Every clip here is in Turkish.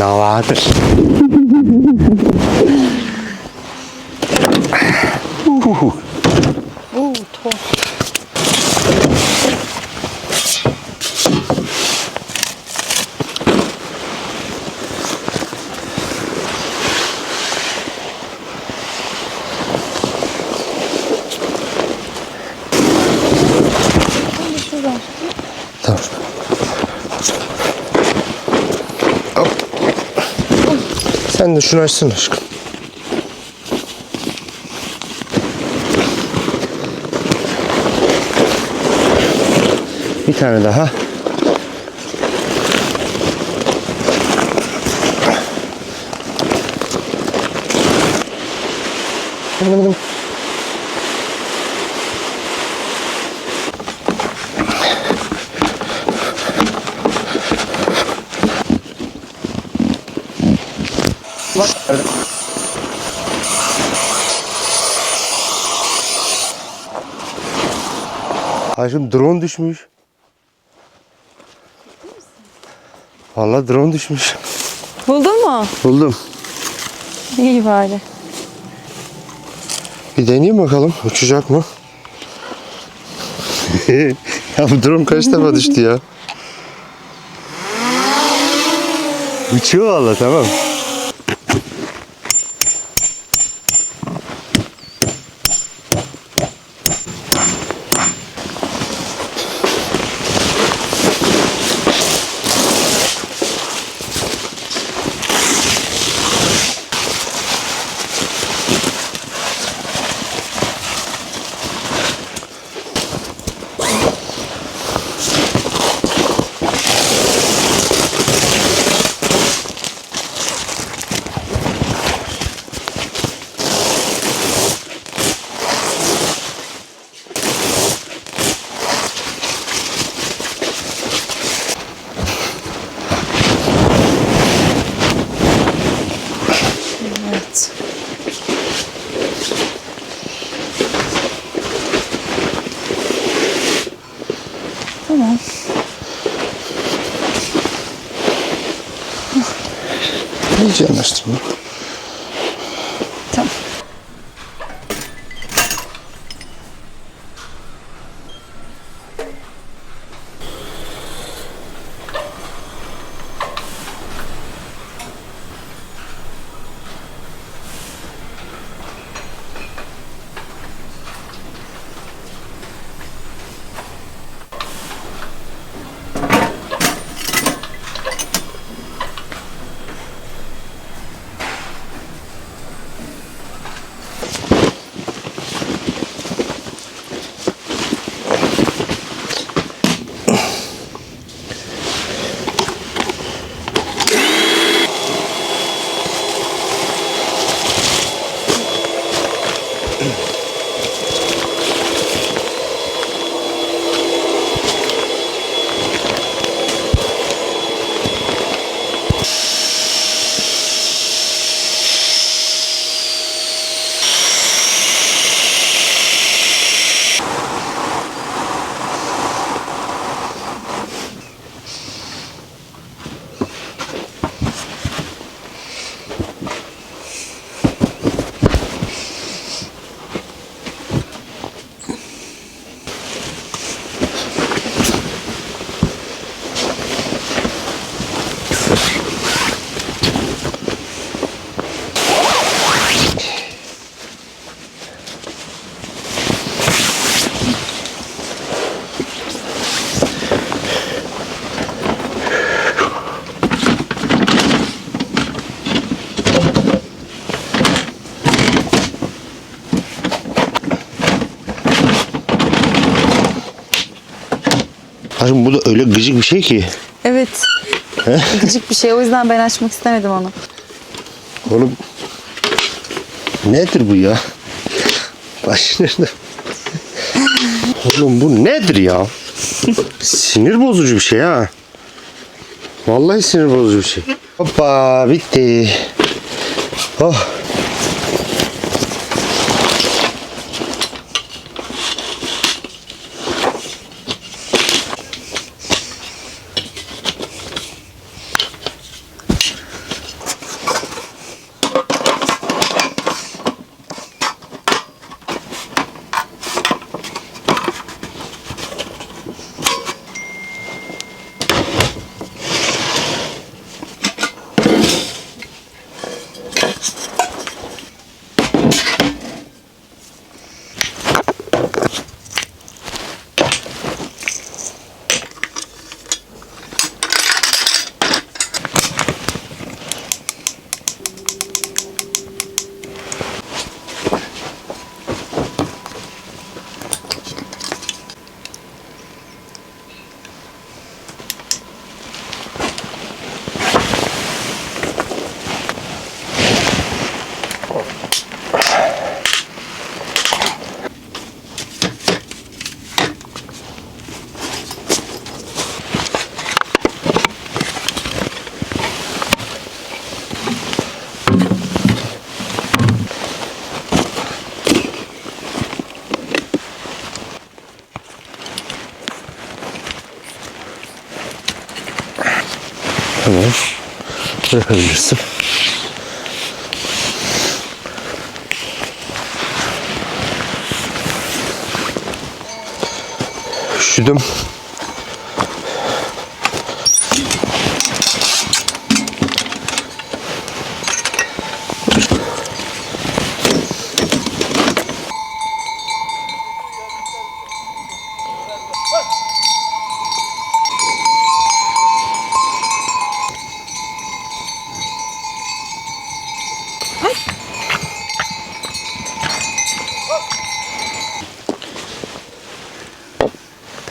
Não latas. uh. Sen de şunu açsana aşkım. Bir tane daha. Aşkım drone düşmüş. Vallahi drone düşmüş. Buldun mu? Buldum. İyi bari. Bir deneyeyim bakalım uçacak mı? ya bu drone kaç defa düştü ya? Uçuyor valla tamam. Aşkım bu da öyle gıcık bir şey ki. Evet. Gıcık bir şey. O yüzden ben açmak istemedim onu. Oğlum nedir bu ya? Başlarında. Oğlum bu nedir ya? Sinir bozucu bir şey ha. Vallahi sinir bozucu bir şey. Hoppa bitti. Oh. Bırakabilirsin. Üşüdüm.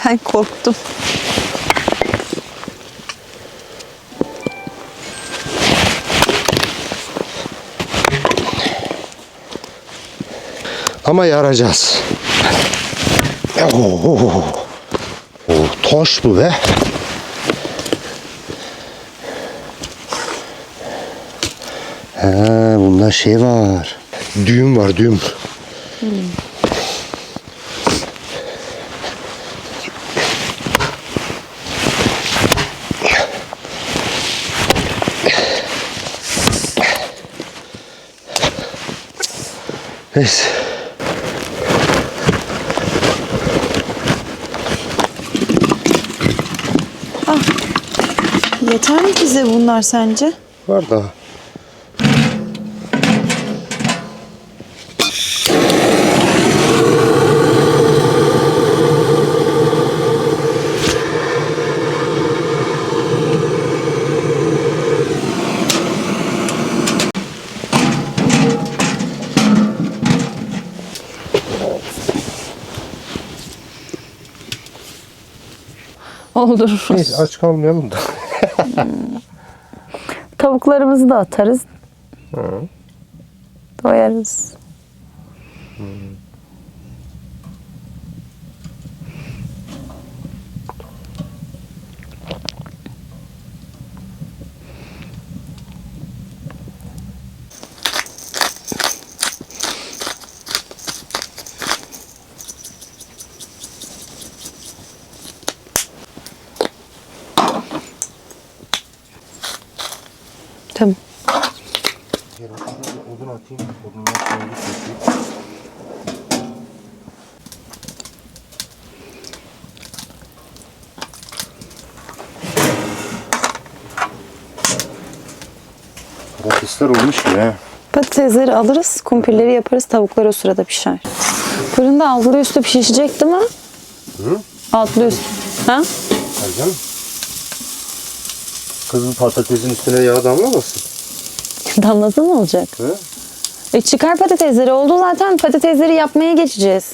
Ben korktum. Ama yaracağız. Oo, Oo, toş bu be. Ha, bunda şey var. Düğüm var düğüm. Neyse. Yeter mi bize bunlar sence? Var daha. Olur. Neyse aç kalmayalım da. Tavuklarımızı da atarız. Doyarız. Tamam. Odun atayım. Sonra keseyim. Patatesler olmuş ya. Patatesleri alırız, kumpirleri yaparız, tavuklar o sırada pişer. Fırında altlı üstü pişecek değil mi? Hı? Altlı üstü. Ha? Hadi canım. Kızın patatesin üstüne yağ damlamasın. Damlasa ne olacak? Hı? E çıkar patatesleri oldu zaten. Patatesleri yapmaya geçeceğiz.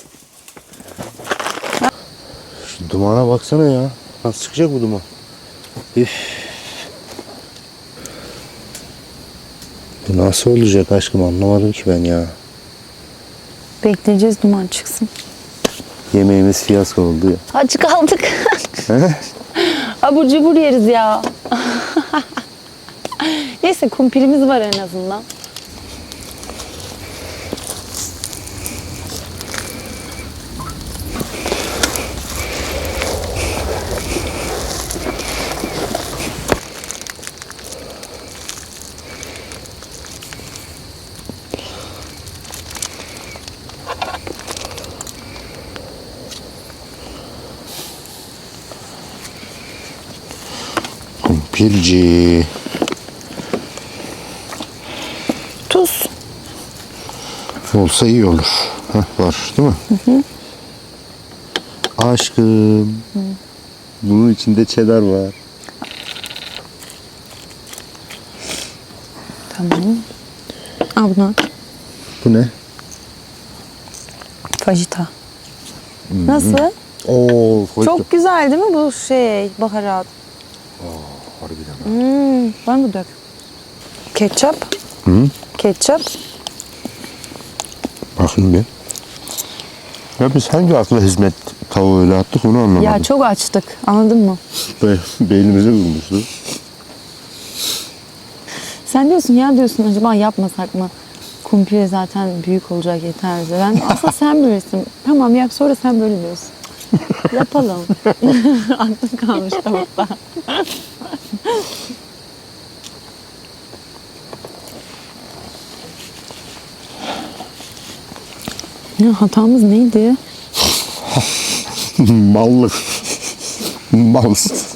Şu dumana baksana ya. Nasıl çıkacak bu duman? Üf. Bu nasıl olacak aşkım anlamadım ki ben ya. Bekleyeceğiz duman çıksın. Yemeğimiz fiyasko oldu ya. Aç kaldık. He? Abur cubur yeriz ya. Neyse kumpirimiz var en azından. Kumpirci. Tuz. Olsa iyi olur. Heh, var değil mi? Aşkım. Bunun içinde cheddar var. Tamam. Al bunu. Bu ne? Fajita. Nasıl? Oo, hoş Çok güzel değil mi bu şey baharat? Harbiden. Hmm, var mı dök? Ketçap. Hı? Ketçap. Bakın bir. Ya biz hangi akla hizmet tavuğu öyle attık onu anlamadım. Ya çok açtık. Anladın mı? Be- beynimize vurmuştu. Sen diyorsun ya diyorsun acaba yapmasak mı? Kumpir zaten büyük olacak yeter bize. Ben aslında sen bilirsin. Tamam yap sonra sen böyle diyorsun. Yapalım. Aklım kalmış tavukta. Ya hatamız neydi? Mallık. Malsız.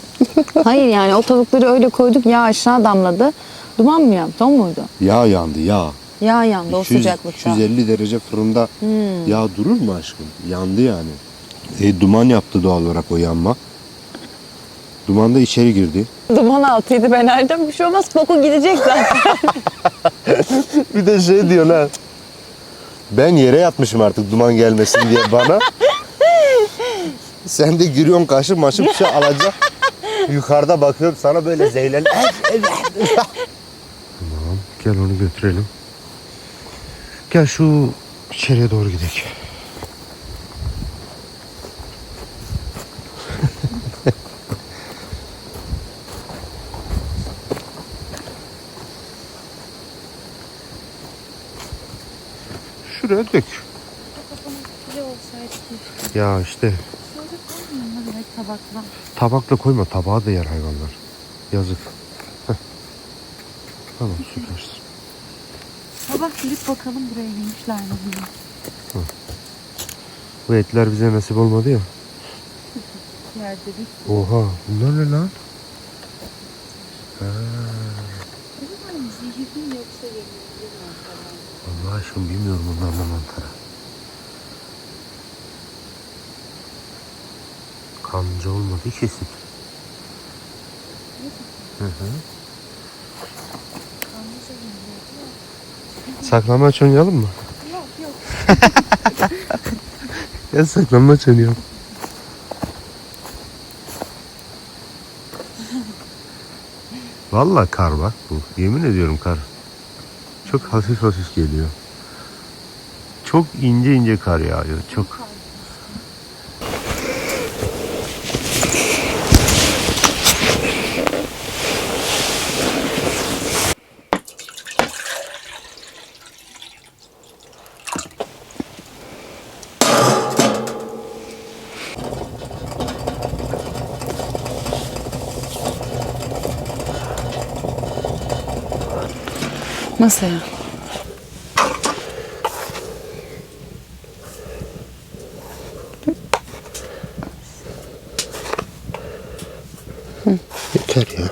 Hayır yani o tavukları öyle koyduk yağ aşağı damladı. Duman mı yaptı o muydu? Yağ yandı yağ. Yağ yandı o 200, sıcaklıkta. 250 derece fırında yağ durur mu aşkım? Yandı yani. E, duman yaptı doğal olarak o yanma. Duman da içeri girdi. Duman altıydı ben nereden bir şey olmaz koku gidecek zaten. Bir de şey diyor ha. Ben yere yatmışım artık duman gelmesin diye bana. Sen de giriyorsun kaşık maşık bir şey alacak. Yukarıda bakıyorum sana böyle zeylen. tamam gel onu götürelim. Gel şu içeriye doğru gidelim. Şuraya dök. Ya işte tabakla koyma tabağa da yer hayvanlar. Yazık. Heh. Tamam süpersin. Sabah gidip bakalım buraya yemişler mi diye. Bu etler bize nasip olmadı ya. Yerde bir Oha bunlar ne lan? Ha. Allah aşkına bilmiyorum bunlarla mantarı. Kanca olmadı kesin. Hı hı. Saklambaç oynayalım mı? Yok yok. ya saklambaç oynayalım. Vallahi kar bak bu. Yemin ediyorum kar. Çok hafif hafif geliyor. Çok ince ince kar yağıyor. Çok. Masaya. Yeter ya.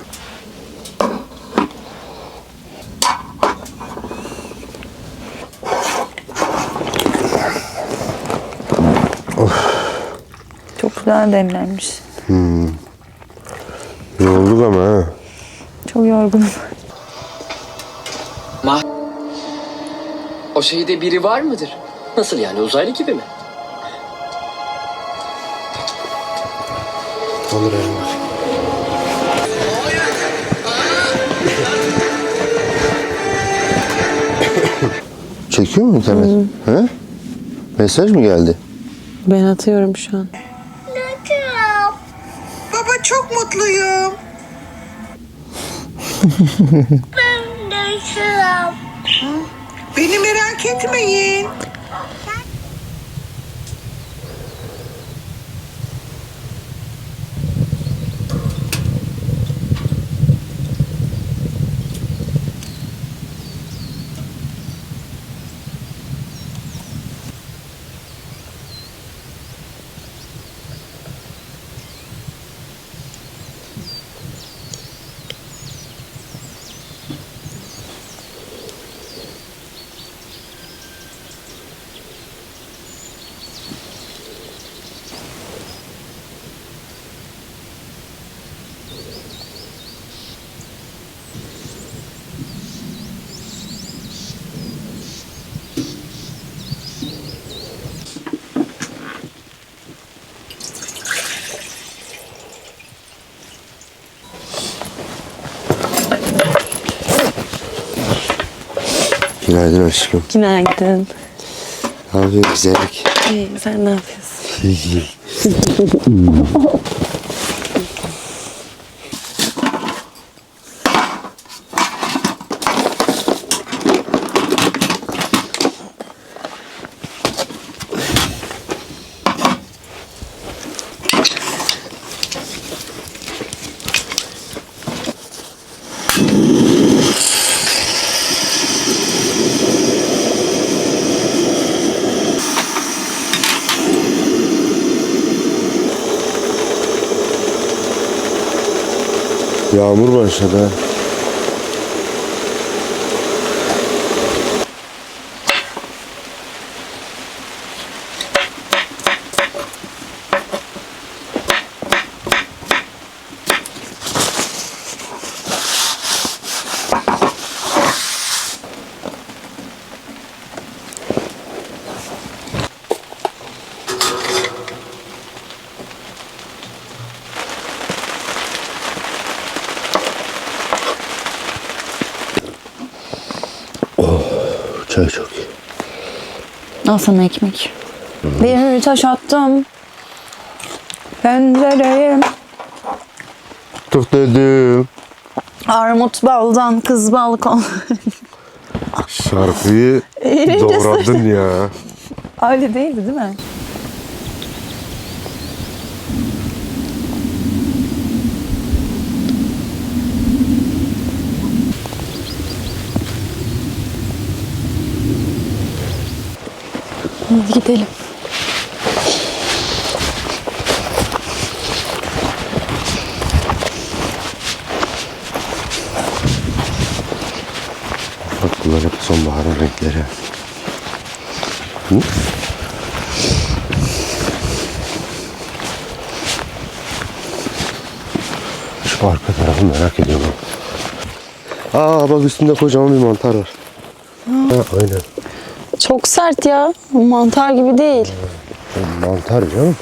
Çok güzel demlenmiş. Yorulduk ama ha. Çok yorgunum. O şeyde biri var mıdır? Nasıl yani uzaylı gibi mi? Olur elma. Çekiyor mu internet? He? Mesaj mı geldi? Ben atıyorum şu an. Baba çok mutluyum. Beni merak etmeyin. Günaydın aşkım. Günaydın. Ne yapıyorsun güzellik? İyi, sen ne yapıyorsun? İyi. Yağmur başladı. Çay çok iyi. Al sana ekmek. Bir taş attım. Pencereye. Çok dedim. Armut baldan kız balkon. Şarkıyı doğradın ya. Öyle değildi değil mi? Hadi gidelim. Bak bunlar hep sonbaharın renkleri. Hı? Şu arka tarafı merak ediyorum. Aa bak üstünde kocaman bir mantar var. Ha, aynen. Çok sert ya. Mantar gibi değil. Mantar canım.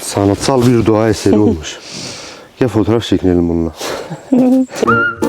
Sanatsal bir doğa eseri olmuş. Gel fotoğraf çekinelim bununla.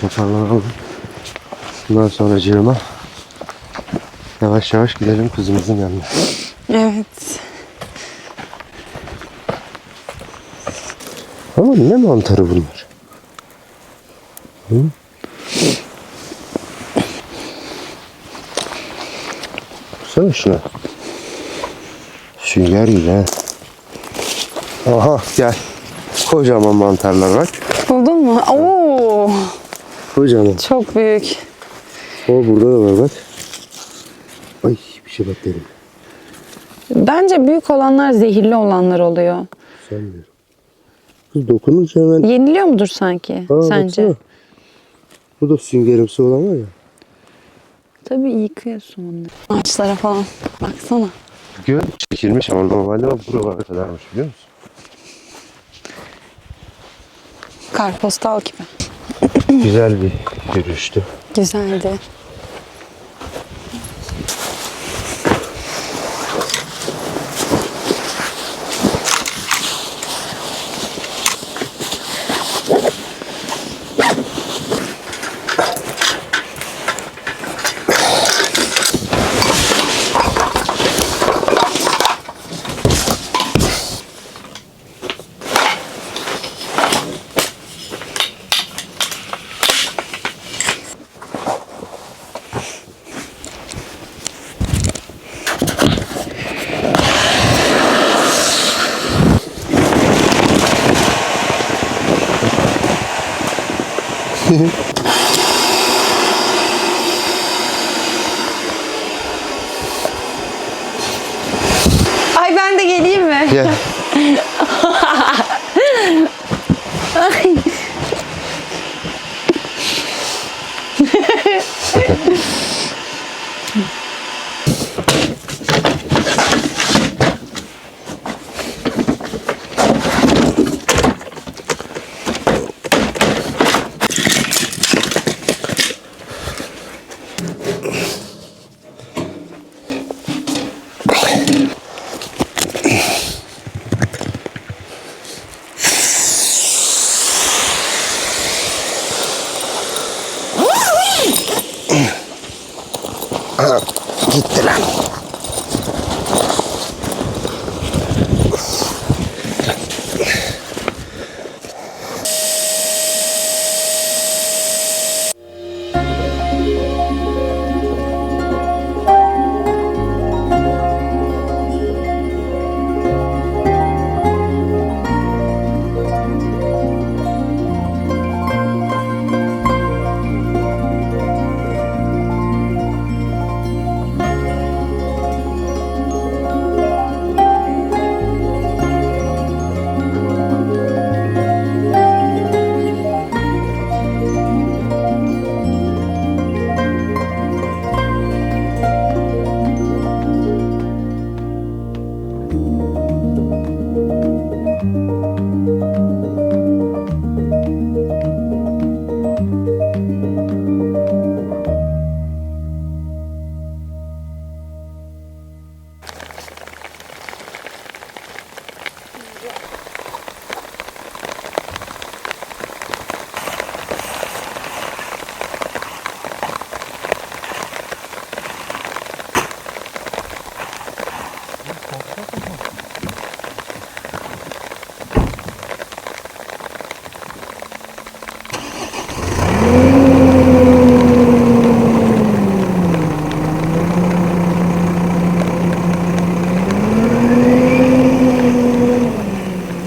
toparlanalım. Bundan sonra cırma. Yavaş yavaş gidelim kızımızın yanına. Evet. Ama ne mantarı bunlar? Hı? Baksana şuna. Sünger gibi ha. Aha gel. Kocaman mantarlar bak. Buldun mu? Oo, Kocaman. çok büyük. O burada da var bak. Ay bir şey bak dedim. Bence büyük olanlar zehirli olanlar oluyor. Sanmıyorum. Kız dokununca hemen Yeniliyor mudur sanki Aa, sence? baksana. Bu da süngerimsi olan var ya. Tabii yıkıyorsun onları. Ağaçlara falan. Baksana. Göl çekilmiş ama normalde bak buralara kadarmış biliyor musun? Karpostal gibi. Güzel bir yürüyüştü. Güzeldi.